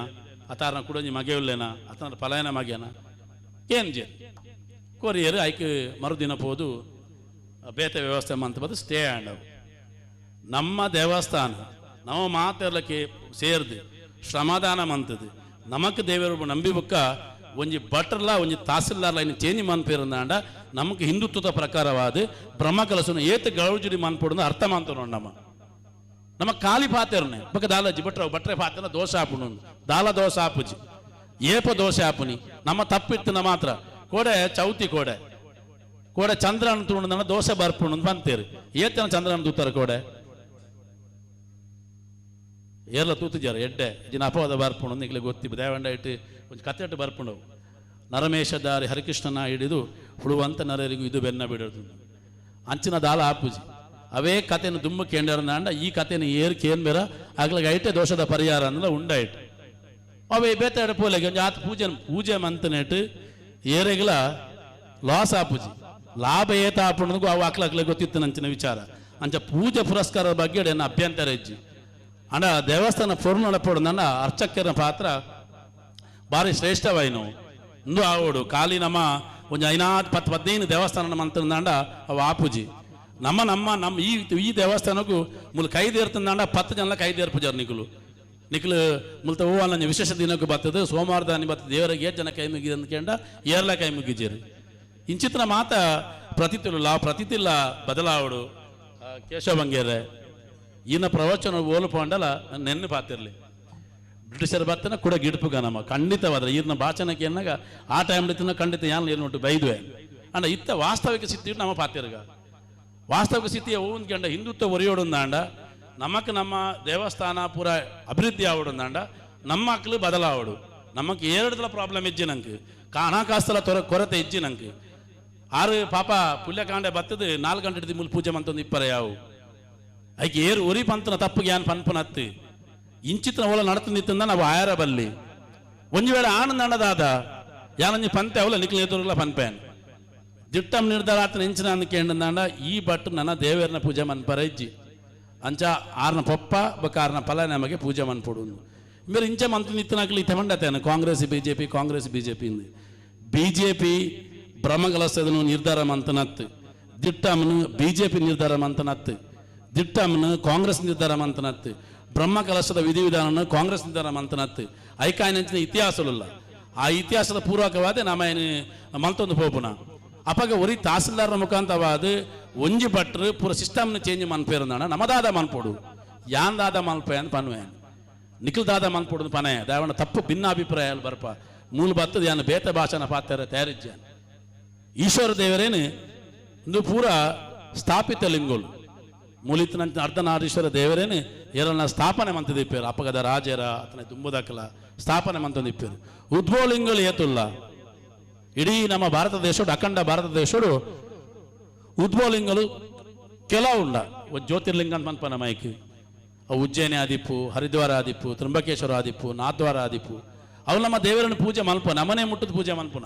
ಅತಾರನ ಕುಡಂಜಿ ಮಗೆಯುಲ್ಲೇನ ಅತನ ಪಲಾಯನ ಮಗೇನ ಏನ್ ಜೆ? ಕೊರಿಯರು ಐಕ್ ಮರುದಿನ ಪೋದು, ಬೇತೆ ವ್ಯವಸ್ಥೆ ಮಂತ ಬಂದು ಸ್ಟೇ ಆಂಡ್ ನಮ್ಮ ದೇವಸ್ಥಾನ ನಾವು ಮಾತೆರ್ಲಕ್ಕೆ ಸೇರ್ದು, ಶ್ರಮದಾನ ಮಂತದು, ನಮಕ್ ದೇವರು ನಂಬಿ ಬುಕ್ಕ, ಒಂಜಿ ಭಟ್ರಲ ಒಂಜಿ ತಹಸೀಲ್ದಾರ್ಲ ಇನ್ನು ಚೇಂಜ್ ಮನ್ಪೇರಂದಾಂಡ ನಮಕ್ ಹಿಂದುತ್ವದ ಪ್ರಕಾರವಾದ ಬ್ರಹ್ಮಕಲಸನ ಏತ ಗೌಜುಡಿ ಮನ್ಪೊಡು ಅರ್ಥ ಮಂತನೋ ನಮ್ಮ. ನಮ್ಮ ಖಾಲಿ ಪಾತೆರ್ನೆ ಬೊಕ್ಕ ದಾಲಜ್ಜಿ ಭಟ್ರ ಭಟ್ರೆ ಪಾತೆನ ದೋಷ ಆಪುನು ದಾಲ ದೋಷ ಆಪುಜಿ ಏಪ ದೋಷ ಆಪುನಿ ನಮ್ಮ ತಪ್ಪಿತ್ತಿನ ಮಾತ್ರ. ಕೋಡೆ ಚೌತಿ ಕೋಡೆ. ಕೋಡೆ ಚಂದ್ರನ ದೋಸೆ ದೋಷ ಬರ್ಪುಣು ಬಂತೀರಿ. ಏತನ ಚಂದ್ರನ ದೂತರ ಕೋಡೆ? ಏರ್ಲ ತೂತಿಜಾರ ಎಡ್ಡೆ. ಇಜಿನ ಅಪವಾದ ಬರ್ಪುಂಡು ನಿಗ್ಲಿಗೆ ಗೊತ್ತಿಬ್ಬ ದೇವಂಡ ಇಟ್ಟು ಒಂದು ಕತೆ ಇಟ್ಟು ಬರ್ಪುಂಡು ನರಮೇಶದಾರಿ ಹರಿಕೃಷ್ಣನ ಹಿಡಿದು ಹುಳುವಂತ ನರರಿಗೂ ಇದು ಬೆನ್ನ ಬಿಡೋದು. ಅಂಚಿನ ದಾಲ ಆಪುಜಿ ಅವೇ ಕಥೆನ ದುಮ್ಮ ಕೇಂದ್ರಂದಾಂಡ ಈ ಕಥೆನ ಏರ್ ಕೇನ್ ಬೇರ ಆಗ್ಲಾಗ ಐಟೆ ದೋಷದ ಪರಿಹಾರ ಅಂದ್ರೆ ಉಂಡಾಯ್ತು ಅವೇ ಬೇತಾಡ ಪೋಲೆಗೆ ಒಂಜಿ ಆತ ಪೂಜೆ ಪೂಜೆ ಮಂತನೆಟ್, ಏರೆಗ್ಲ ಲಾಸ್ ಆಪುಜಿ ಲಾಭ ಏತ ಆಪುಣಗೂ ಅವು ಅಕ್ಲಕ್ಲೆ ಗೊತ್ತಿತ್ತು ನಂಚಿನ ವಿಚಾರ. ಅಂಚ ಪೂಜೆ ಪುರಸ್ಕಾರದ ಬಗ್ಗೆ ನನ್ನ ಅಭ್ಯಂತರ ಇಜ್ಜಿ. ಅಂಡ ದೇವಸ್ಥಾನ ಪೂರ್ಣ ಅರ್ಚಕರ ಪಾತ್ರ ಭಾರಿ ಶ್ರೇಷ್ಠವಾಯಿನು ಇಂದು ಆವೋಡು ಖಾಲಿ ನಮ್ಮ ಒಂದು ಐನಾತ್ ಪತ್ತು ಹದಿನೈದು ದೇವಸ್ಥಾನ ಮಂತಂದಾಂಡ ಅವು ಆಪುಜಿ ನಮ್ಮ ನಮ್ಮ ನಮ್ಮ ಈ ಈ ದೇವಸ್ಥಾನಕ್ಕೂ ಮುಲ್ ಕೈದೇರ್ತಂದಾಂಡ ಪತ್ತು ಜನ ಕೈದೇರ್ಪುಜಾರ್ ನಿಖಲು. ನಿಖಲು ಮುಲ್ತ ಹೂವಲ್ಲ ವಿಶೇಷ ದಿನಕ್ಕೆ ಬರ್ತದೆ. ಸೋಮವಾರದ ಬರ್ತದೆ. ದೇವರಿಗೆ ಜನ ಕೈ ಮುಗಿ ಅಂದ್ಕೊಂಡ ಏರ್ಲ ಕೈ ಮುಗಿಜೇರಿ. ಇಂಚಿತ್ರ ಮಾತ ಪ್ರತಿತಿಲ್ಲ ಪ್ರತಿತಿಲ್ಲ ಬದಲಾವಡು. ಕೇಶವ ಬಂಗೇರೆ, ಈನ ಪ್ರವಚನ ಓಲು ಪಂಡಲ ನೆನ್ನೆ ಪಾತಿರ್ಲಿ. ಬ್ರಿಟಿಷರ ಬರ್ತನ ಕೂಡ ಗಿಡಪುಗ ನಮ್ಮ ಖಂಡಿತವಾದ್ರೆ. ಈರ್ನ ಭಾಷಣಕ್ಕೆ ಏನಾಗ ಆ ಟೈಮ್ಲಿ ತಿನ್ನ ಖಂಡಿತ ಏನು ಏನು ಉಂಟು, ಬೈದ್ವೆ. ಅಂಡ ಇತ್ತ ವಾಸ್ತವಿಕ ಸಿದ್ಧಿ ನಮ್ಮ ಪಾತಿರ್ಗ. ವಾಸ್ತವಿಕ ಸ್ಥಿತಿಯ ಓನ್ ಕಂಡ ಹಿಂದುತ್ವ ಒರಿಯೋಡುಂದಾಂಡ ನಮಕ್ ನಮ್ಮ ದೇವಸ್ಥಾನ ಪೂರ ಅಭಿವೃದ್ಧಿ ಆವಡುಂದಾಂಡ ನಮ್ಮ ಮಕ್ಕಳು ಬದಲಾವಡು. ನಮಕ್ ಏರಡದಲ ಪ್ರಾಬ್ಲಮ್ ಇಜ್ಜಿ ನಂಗೆ ಕಾನಾಕಾಸ್ತಲ ತೊರ ಕೊರತೆ ಇಜ್ಜಿ ನಂಗೆ ಆರು ಪಾಪ ಪುಲ್ಯಕಾಂಡೆ ಬತ್ತದು, ನಾಲ್ಕು ಗಂಟೆ ಮುಲ್ ಪೂಜೆ ಮಂತೊಂದು ಇಪ್ಪರ ಯಾವು. ಐಕೆ ಏರು ಒರಿ ಪಂತನ ತಪ್ಪು ಗ್ಯಾನ್ ಪನ್ಪನತ್ತಿ ಇಂಚಿತ್ರ ಹೋಲ ನಡತು ನಿತ್ತಂದ ನಾವು ಆಯಾರ ಬಲ್ಲಿ. ಒಂದು ವೇಳೆ ಆನಂದ ಅಣ್ಣದಾದ ಯಾನಂಜಿ ಪಂತೆ ಅವಲ ನಿಕ್ಲ ಎದುರುಲ್ಲ ಪನ್ಪೇನ್. ದಿಕ್ಟಾಮ ನಿರ್ಧಾರ ಅತ್ತ ನಿರ್ಚನನಕ್ಕೆ ಬಂದನ ಈ ಬಟ್ಟು ನನ್ನ ದೇವೇರನ ಪೂಜೆ ಮನ ಅಂಚ ಆರ್ನ ಆರಣ ಪೊಪ್ಪ, ಬಕಾರ್ನ ಫಲ ನಮಗೆ ಪೂಜೆ ಮನ ಕೊಡುವನು ಮರೆ ಇಂಚೆ ಮಂತ್ರ ನಿತ್ತನಕ್ಕೆ ಈ ತವಂಡತೆ ಕಾಂಗ್ರೆಸ್, ಬಿಜೆಪಿ ಕಾಂಗ್ರೆಸ್, ಬಿಜೆಪಿ ಇದೆ. ಬಿಜೆಪಿ ಬ್ರಹ್ಮಕಲಶದನ ನಿರ್ಧಾರ ಮಂತ್ರನತ್ತ ದಿಕ್ಟಾಮನು ಬಿಜೆಪಿ ನಿರ್ಧಾರ ಮಂತ್ರನತ್ತ ದಿಕ್ಟಾಮನು ಕಾಂಗ್ರೆಸ್ ನಿರ್ಧಾರ ಮಂತ್ರನತ್ತ ಬ್ರಹ್ಮಕಲಶದ ವಿಧಿವಿಧಾನವನ್ನು ಕಾಂಗ್ರೆಸ್ ನಿರ್ಧಾರ ಮಂತ್ರನತ್ತ ಐಕಾಯನಂಚಿನ ಇತಿಹಾಸಗಳಲ್ಲ ಆ ಇತಿಹಾಸದ ಪೂರಕವಾದ ನೇಮನೆ ಮಂತೊಂದು ಹೋಗೋಣ ಅಪಗ ಒರಿ ತಹಸೀಲ್ದಾರ್ ಮುಖಾಂತವಾದ ಒಂಜಿ ಭಟ್ರು ಪೂರ ಸಿಸ್ಟಮ್ನ ಚೇಂಜ್ ಮನ್ಪೇರಂದಾಣ ನಮದಾದ ಮನ್ಪೋಡು ಯಾಂದಾದ ಮಲ್ಪೆ ಅಂತ ಪನ್ವೇನ್ ನಿಖಿಲ್ ದಾದ ಮನ್ಪೋಡು ಪನೆ ದಾವಣ ತಪ್ಪು ಭಿನ್ನ ಅಭಿಪ್ರಾಯಾలు ಬರ್ಪ ಮೂಲ ಬತ್ತದ ಯಾನ ಬೇತ ಭಾಷಣ ಪಾತ್ರ ತಯಾರಿಜ್ಜಾನ್ ಈಶ್ವರ ದೇವರೇನು ಇಂದು ಪೂರ ಸ್ಥಾಪಿತ ಲಿಂಗೋಲು ಮೂಲಿತನಂತ ಅರ್ಧನಾರೀಶ್ವರ ದೇವರೇನು ಎರನ್ನ ಸ್ಥಾಪನೆ ಮಂತದಿಪ್ಪೇರು ಅಪಗದ ರಾಜರ ಅತನ ದುಂಬುದಕ್ಕಲ ಸ್ಥಾಪನೆ ಮಂತದಿಪ್ಪೇರು ಉದ್ಭವಲಿಂಗಗಳು ಏತುಲ್ಲ ಇಡೀ ನಮ್ಮ ಭಾರತ ದೇಶಡು, ಅಖಂಡ ಭಾರತ ಕೆಲವು ಉಂಡ. ಒಂದು ಜ್ಯೋತಿರ್ಲಿಂಗ ಅಂತ ಮನ್ಪನ ಮೈಕ್ ಅವು ಉಜ್ಜಯಿನಿ ಆದಿಪ್ಪು, ಹರಿದ್ವಾರ ಆದಿಪ್ಪು ತ್ರಂಬಕೇಶ್ವರ ಆದಿಪ್ಪು, ನಾದ್ವಾರ ಆದಿಪ್ಪು. ಅವು ನಮ್ಮ ದೇವರನ್ನು ಪೂಜೆ ಮಲ್ಪ ನಮನೆ ಮುಟ್ಟದ ಪೂಜೆ ಮಲ್ಪುನ.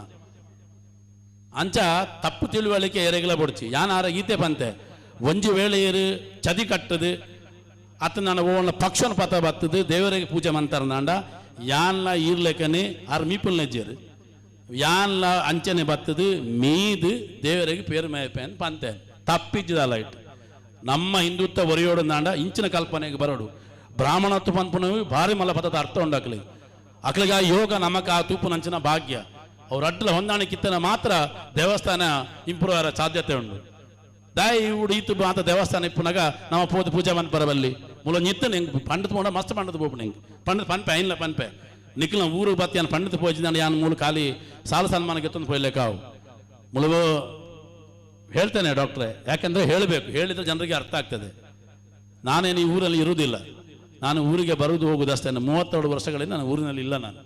ಅಂಚ ತಪ್ಪು ತಿಳುವಳಿಕೆ ಎರಗಿಲ ಬೊಡ್ಚಿ. ಯಾನಾರ ಗೀತೆ ಪಂತೆ, ಒಂಜಿ ವೇಳೆ ಏರು ಚದಿ ಕಟ್ಟದು ಅತ್ತ ನನ್ನ ಓಣ ಪಕ್ಷನ ಪತ ಬತ್ತದು, ದೇವರಿಗೆ ಪೂಜೆ ಮಂತಾರಂದಾಂಡ ಯಾನ್ಲ ಈರ್ಲೆಕನೆ ಆರ್ ಮೀಪುಲ್ ನೆಜ್ಜೇರು ಯಾನ್ಲ ಅಂಚನೆ ಬತ್ತದು, ಮೀದು ದೇವರಿಗೆ ಪೇರು ಮೇಪೇನ್ ಪಂತೆ. ತಪ್ಪಿಜ್ಜದಲ್ಲ ಲೈಟ್ ನಮ್ಮ ಹಿಂದುತ್ವ ಒರೆಯೋಡುಂದಾಂಡ ಇಂಚಿನ ಕಲ್ಪನೆಗೆ ಬರೋಡು. ಬ್ರಾಹ್ಮಣತ್ವ ಪಂಪುನವು ಭಾರಿ ಮಲ್ಲ ಪದದ ಅರ್ಥ ಉಂಡಕ್ಲಿ ಅಕ್ಲಿಗ. ಆ ಯೋಗ ನಮಕ ಆ ತೂಪು ನಂಚಿನ ಭಾಗ್ಯ. ಅವ್ರ ಅಡ್ಲ ಹೊಂದಾಣಿಕೆ ಇತ್ತನ ಮಾತ್ರ ದೇವಸ್ಥಾನ ಇಂಪ್ರೂವ್ ಆಗ ಸಾಧ್ಯತೆ ಉಂಟು ದಾಯಿ ಇವುಡು ಈತು ಮಾತ ದೇವಸ್ಥಾನ ಇಪ್ಪುನಾಗ ನಮ್ಮ ಪೂಜೆ ಪೂಜಾ ಮಂತ್ ಬರಬಲ್ಲಿ ಮೂಲ ನಿತ್ತ ನಿಂಗೆ ಪಂಡಿತ ಮೋಡ ಮಸ್ತ್ ಪಂಡಿತ ಬೋಪು ನಿಂಗೆ ಪಂಡಿತ ಪನ್ಪೆ, ಐನ್ಲ ಪನ್ಪೆ. ನಿಖಿಲ ಊರು ಬತ್ತಿ ಅನ್ ಪಂಡಿತ ಪೋಜಿದಾನ ಯಾನ್ ಮೂಲ ಖಾಲಿ ಸಾಲ ಸನ್ಮಾನ ಗೆತ್ತೊಂದು ಪೊಯ್ಲೇಕಾವು ಮುಳುಗು ಹೇಳ್ತೇನೆ ಡಾಕ್ಟ್ರೆ. ಯಾಕಂದ್ರೆ ಹೇಳಬೇಕು. ಹೇಳಿದ್ರೆ ಜನರಿಗೆ ಅರ್ಥ ಆಗ್ತದೆ. ನಾನೇನು ಈ ಊರಲ್ಲಿ ಇರುವುದಿಲ್ಲ. ನಾನು ಊರಿಗೆ ಬರುವುದು ಹೋಗುದು ಅಷ್ಟೇ ಮೂವತ್ತೆರಡು ವರ್ಷಗಳಿಂದ ನಾನು ಊರಿನಲ್ಲಿ ಇಲ್ಲ ನಾನು.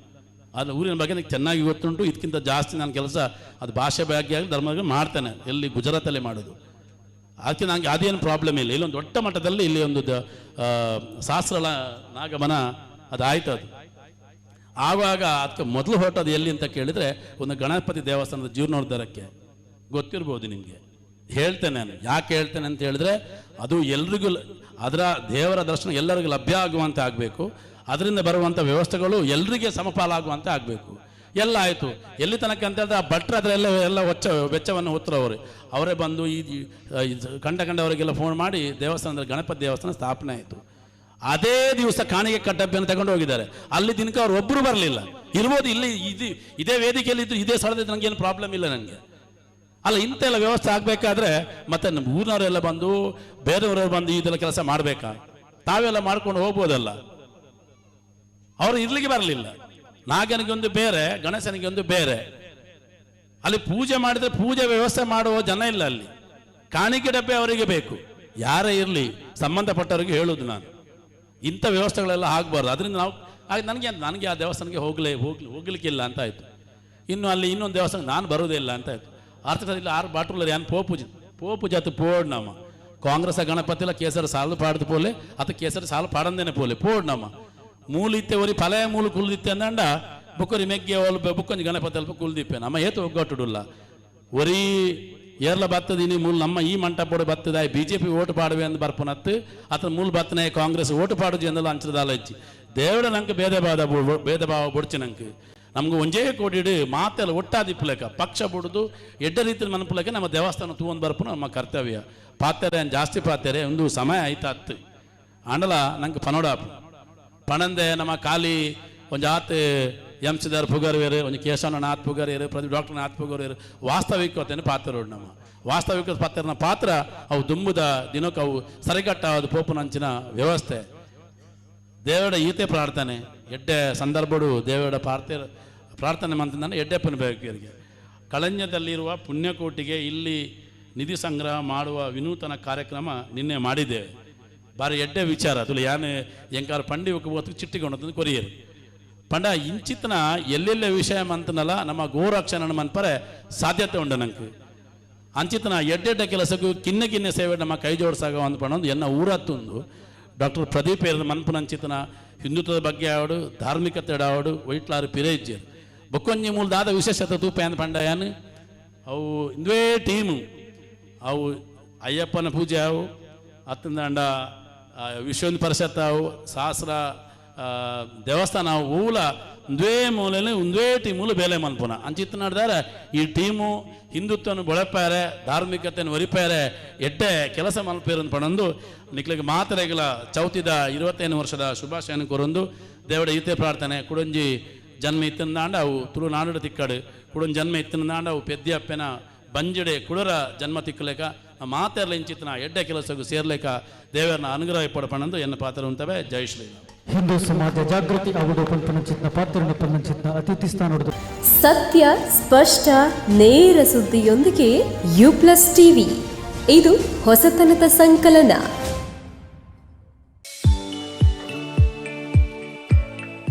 ಅದು ಊರಿನ ಬಗ್ಗೆ ನನಗೆ ಚೆನ್ನಾಗಿ ಗೊತ್ತುಂಟು. ಇದಕ್ಕಿಂತ ಜಾಸ್ತಿ ನನ್ನ ಕೆಲಸ ಅದು ಭಾಷೆ ಬಗ್ಗೆ ಆಗಲಿ ಧರ್ಮ ಮಾಡ್ತೇನೆ. ಎಲ್ಲಿ ಗುಜರಾತಲ್ಲಿ ಮಾಡೋದು ಅದಕ್ಕೆ ನನಗೆ ಅದೇನು ಪ್ರಾಬ್ಲಮ್ ಇಲ್ಲ. ಇಲ್ಲೊಂದು ದೊಡ್ಡ ಮಟ್ಟದಲ್ಲಿ ಇಲ್ಲಿ ಒಂದು ಸಹಸ್ರಳ ನಾಗಮನ ಅದು ಆಯ್ತು ಅದು ಆವಾಗ ಅದಕ್ಕೆ ಮೊದಲು ಹೊರಟದು ಎಲ್ಲಿ ಅಂತ ಕೇಳಿದರೆ ಒಂದು ಗಣಪತಿ ದೇವಸ್ಥಾನದ ಜೀರ್ಣೋದ್ಧಾರಕ್ಕೆ. ಗೊತ್ತಿರ್ಬೋದು ನಿಮಗೆ. ಹೇಳ್ತೇನೆ ನಾನು. ಯಾಕೆ ಹೇಳ್ತೇನೆ ಅಂತ ಹೇಳಿದ್ರೆ ಅದು ಎಲ್ರಿಗೂ ಅದರ ದೇವರ ದರ್ಶನ ಎಲ್ಲರಿಗೂ ಲಭ್ಯ ಆಗುವಂತೆ ಆಗಬೇಕು. ಅದರಿಂದ ಬರುವಂಥ ವ್ಯವಸ್ಥೆಗಳು ಎಲ್ರಿಗೆ ಸಮಪಾಲಾಗುವಂತೆ ಆಗಬೇಕು. ಎಲ್ಲ ಆಯಿತು. ಎಲ್ಲಿ ತನಕ ಅಂತ ಹೇಳಿದ್ರೆ ಆ ಭಟ್ರು ಅದರೆಲ್ಲ ಎಲ್ಲ ವೆಚ್ಚ ವೆಚ್ಚವನ್ನು ಹೊತ್ತರವರು. ಅವರೇ ಬಂದು ಈ ಕಂಡ ಕಂಡವರಿಗೆಲ್ಲ ಫೋನ್ ಮಾಡಿ ದೇವಸ್ಥಾನದ ಗಣಪತಿ ದೇವಸ್ಥಾನ ಸ್ಥಾಪನೆ ಆಯಿತು. ಅದೇ ದಿವಸ ಕಾಣಿಗೆ ಕಟ್ಟಬ್ಬೆಯನ್ನು ತಗೊಂಡು ಹೋಗಿದ್ದಾರೆ. ಅಲ್ಲಿ ದಿನಕ ಅವ್ರು ಒಬ್ಬರು ಬರಲಿಲ್ಲ. ಇರ್ಬೋದು ಇಲ್ಲಿ ಇದು ಇದೇ ವೇದಿಕೆಯಲ್ಲಿ ಇದ್ದು ಇದೇ ಸ್ಥಳದಲ್ಲಿ ನನಗೇನು ಪ್ರಾಬ್ಲಮ್ ಇಲ್ಲ ನನಗೆ ಅಲ್ಲ, ಇಂಥೆಲ್ಲ ವ್ಯವಸ್ಥೆ ಆಗಬೇಕಾದ್ರೆ ಮತ್ತೆ ನಮ್ಮ ಊರಿನವರೆಲ್ಲ ಬಂದು, ಬೇರೆಯವರೆಲ್ಲ ಬಂದು ಇದೆಲ್ಲ ಕೆಲಸ ಮಾಡಬೇಕಾ? ತಾವೆಲ್ಲ ಮಾಡ್ಕೊಂಡು ಹೋಗ್ಬೋದಲ್ಲ. ಅವರು ಇರ್ಲಿಕ್ಕೆ ಬರಲಿಲ್ಲ. ನಾಗನಿಗೆ ಒಂದು ಬೇರೆ, ಗಣೇಶನಿಗೆ ಒಂದು ಬೇರೆ. ಅಲ್ಲಿ ಪೂಜೆ ಮಾಡಿದ್ರೆ ಪೂಜೆ ವ್ಯವಸ್ಥೆ ಮಾಡುವ ಜನ ಇಲ್ಲ ಅಲ್ಲಿ. ಕಾಣಿಕೆ ಡಬ್ಬೆ ಅವರಿಗೆ ಬೇಕು. ಯಾರೇ ಇರಲಿ, ಸಂಬಂಧಪಟ್ಟವರಿಗೆ ಹೇಳುದು ನಾನು. ಇಂಥ ವ್ಯವಸ್ಥೆಗಳೆಲ್ಲ ಆಗಬಾರ್ದು. ಅದರಿಂದ ನಾವು ಆಗ ನನಗೆ ನನಗೆ ಆ ದೇವಸ್ಥಾನಕ್ಕೆ ಹೋಗಲೇ, ಹೋಗ್ಲಿ, ಹೋಗ್ಲಿಕ್ಕಿಲ್ಲ ಅಂತ ಆಯಿತು. ಇನ್ನು ಅಲ್ಲಿ ಇನ್ನೊಂದು ದೇವಸ್ಥಾನ ನಾನು ಬರೋದಿಲ್ಲ ಅಂತ ಆಯಿತು. ಇಲ್ಲ, ಆರು ಬಾಟ್ರುಲರ್ ಏನು ಪೋಪು ಪೋಪು ಜಾತಿ ಪೋಡ್ ನಮ್ಮ ಕಾಂಗ್ರೆಸ್ ಗಣಪತಿಲ ಕೇಸರ ಸಾಲು ಪಾಡದು ಪೋಲೆ ಅತ ಕೇಸರ ಸಾಲು ಪಾಡಂದೇನೆ ಪೋಲೆ ಪೋಡ್ ನಮ್ಮ ಮೂಲಿತ್ತೆ ಒರಿ ಪಲೆಯ ಮೂಲು ಕುಲ್ದಿತ್ತೆ ಅಂದಂಡ, ಬುಕ್ಕರಿ ಮೆಗ್ಗೆ ಒಲ್ ಬುಕ್ಕೊಂಜಿ ಗಣಪತಿ ಅಲ್ಪ ಕುಲ್ದಿಪ್ಪೆ. ನಮ್ಮ ಏತು ಒಗ್ಗಟ್ಟುಡುಲ್ಲ. ಒರಿ ಏರ್ಲ ಬತ್ತದಿನಿ ಮೂಲ ನಮ್ಮ ಈ ಮಂಟಪಡು ಬತ್ತದ ಬಿ ಜೆ ಪಿ ಓಟು ಪಾಡುವೆ ಅಂತ ಬರ್ಪುನತ್ ಅತ ಮೂಲ ಬತ್ತನೆ ಕಾಂಗ್ರೆಸ್ ಓಟು ಪಾಡುಜಿ ಅಂದಲ್ಲ ಅಂಚದಾಲ ಇಚ್ಚಿ ದೇವಡ ನಂಗೆ ಭೇದ ಭಾವ ಭೇದ ಭಾವ ಬುಡ್ಚಿ ನಂಗೆ. ನಮ್ಗೆ ಒಂಜೇ ಕೋಡಿಡು ಮಾತೆಲ್ಲ ಒಟ್ಟಾದಿಪ್ಪಲೇಕ ಪಕ್ಷ ಬಿಡುದು, ಎಡ್ಡ ರೀತಿ ಮನಪುಲಕ್ಕೆ ನಮ್ಮ ದೇವಸ್ಥಾನ ತೂವೊಂದು ಬರ್ಪು ನಮ್ಮ ಕರ್ತವ್ಯ. ಪಾತ್ರೆ ಜಾಸ್ತಿ ಪಾತ್ರೆ ಒಂದು ಸಮಯ ಆಯ್ತಾತ್ತು ಅಂಡಲ ನಂಗೆ ಪನೋಡಾಪು. ಪಣಂದೆ ನಮ್ಮ ಖಾಲಿ ಒಂದು ಆತ್ ಎಂ ಸಿದಾರ್ ಒಂಜಿ ಒಂದು ಕೇಶವನಾಥ್ ಪುಗರ್ಯರು ಪ್ರತಿ ಡಾಕ್ಟರ್ ನಾಥ್ ಪುಗರ್ಯರು ವಾಸ್ತವಿಕತೆಯನ್ನು ಪಾತ್ರ ನಮ್ಮ. ವಾಸ್ತವಿಕ ಪಾತ್ರನ ಪಾತ್ರ, ಅವು ದುಂಬುದ ದಿನಕ್ಕೆ ಅವು ಸರಿಗಟ್ಟಾದ ಪೋಪುನಂಚಿನ ವ್ಯವಸ್ಥೆ. ದೇವರ ಈತೆ ಪ್ರಾರ್ಥನೆ, ಎಡ್ಡೆ ಸಂದರ್ಭಡು ದೇವರ ಪಾರ್ಥ ಪ್ರಾರ್ಥನೆ ಮಂತಂದ್ರೆ ಎಡ್ಡೆಪ್ಪನ ಬೇಕಿಯರಿಗೆ ಕಳಂಜದಲ್ಲಿರುವ ಪುಣ್ಯಕೋಟಿಗೆ ಇಲ್ಲಿ ನಿಧಿ ಸಂಗ್ರಹ ಮಾಡುವ ವಿನೂತನ ಕಾರ್ಯಕ್ರಮ ನಿನ್ನೆ ಮಾಡಿದ್ದೇವೆ. ಬಾರಿ ಎಡ್ಡೆ ವಿಚಾರ ತುಳು ಯಾನೆ ಎಂಕಾರ ಪಂಡಿ ಹೋಗ್ಬೋದು ಚಿಟ್ಟಿಗೊಂಡು ಕೊರಿಯರು. ಪಂಡ ಇಂಚಿತ್ನ ಎಲ್ಲೆಲ್ಲ ವಿಷಯ ಅಂತನಲ್ಲ ನಮ್ಮ ಗೋರಕ್ಷಣ ಮನ್ಪರೆ ಸಾಧ್ಯತೆ ಉಂಡು ನಂಗೆ. ಅಂಚಿತನ ಎಡ್ಡೆಡ್ಡ ಕೆಲಸಕ್ಕೂ ಕಿನ್ನ ಕಿನ್ನ ಸೇವೆ ನಮ್ಮ ಕೈ ಜೋಡಿಸಾಗ ಒಂದು ಪಣ ಎನ್ನ ಊರತ್ತೊಂದು ಡಾಕ್ಟರ್ ಪ್ರದೀಪ್ ಏರ್ ಮನ್ಪುನ ಅಂಚಿತನ ಹಿಂದುತ್ವದ ಬಗ್ಗೆ ಆವಡು ಧಾರ್ಮಿಕತೆ ಆವಡು, ವೈಟ್ಲಾರು ಪಿರೇಜ್ಜರು ಬೊಕ್ಕೊಂಜಿ ಮೂಲದಾದ ವಿಶೇಷತೆ ತೂಪ ಏನು ಪಂಡ ಏನು ಅವು ಇಂದುವೇ ಟೀಮು. ಅವು ಅಯ್ಯಪ್ಪನ ಪೂಜೆ ಅವು ಅತ್ತಂದಂಡ ವಿಶ್ವ ಪರಿಷತ್ ಅವು, ಸಹಸ್ರ ದೇವಸ್ಥಾನ ಮೂಲ ಒಂದೇ ಮೂಲೆಯಲ್ಲಿ ಒಂದೇ ಟೀಮುಲು ಬೇಲೆ ಮನ್ಪುನ ಅಂಚಿತ್ತು ನಡೆದಾರೆ, ಈ ಟೀಮು ಹಿಂದುತ್ವನು ಬೊಳಪಾರೆ ಧಾರ್ಮಿಕತೆಯನ್ನು ಒರಿಪಾರೆ ಎಡ್ಡೆ ಕೆಲಸ ಮಲ್ಪೇರನ್ನು ಪಣಂದು ನಿಕ್ಲಿಗೆ ಈಗಲ ಚೌತಿದ ಇರುವತ್ತೈದು ವರ್ಷದ ಶುಭಾಶಯನ ಕೊರೊಂದು ದೇವಡ ಈತೆ ಪ್ರಾರ್ಥನೆ, ಕುಡಂಜಿ ಜನ್ಮ ಇತ್ತಂದಾಂಡ ಅವು ತುಳುನಾಡು ತಿಕ್ಕಡು ಕುಡನ್ ಜನ್ಮ ಇತ್ತಂದಾಂಡ ಅವು ಪೆದ್ಯಪ್ಪೆನ ಬಂಜಡೆ ಕುಡರ ಜನ್ಮ ತಿಕ್ಕಲೇಕ ಮಾತೆರ್ಲ ಇಂಚಿತ್ನ ಎಡ್ಡೆ ಕೆಲಸಕ್ಕೂ ಸೇರ್ಲೇಕ ದೇವರನ್ನ ಅನುಗ್ರಹ ಪಡಪಣಂದು ಎನ್ನ ಪಾತ್ರ ಉಂಟವೆ, ಜೈ ಶ್ರೀರಾಮ್. ಹಿಂದೂ ಸಮಾಜ ಜಾಗೃತಿ ಅವುಡು ಪಂಪನಂಚಿತ್ನ ಪಾತ್ರ ಪಂಪನಂಚಿತ್ನ ಅತಿಥಿ ಸ್ಥಾನ ಸತ್ಯ, ಸ್ಪಷ್ಟ, ನೇರ ಸುದ್ದಿಯೊಂದಿಗೆ ಯು ಪ್ಲಸ್ ಟಿವಿ. ಇದು ಹೊಸತನದ ಸಂಕಲನ.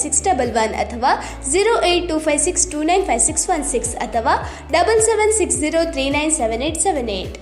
six double one ಅಥವಾ zero eight two five six two nine five six one six ಅಥವಾ double seven six zero three nine seven eight seven eight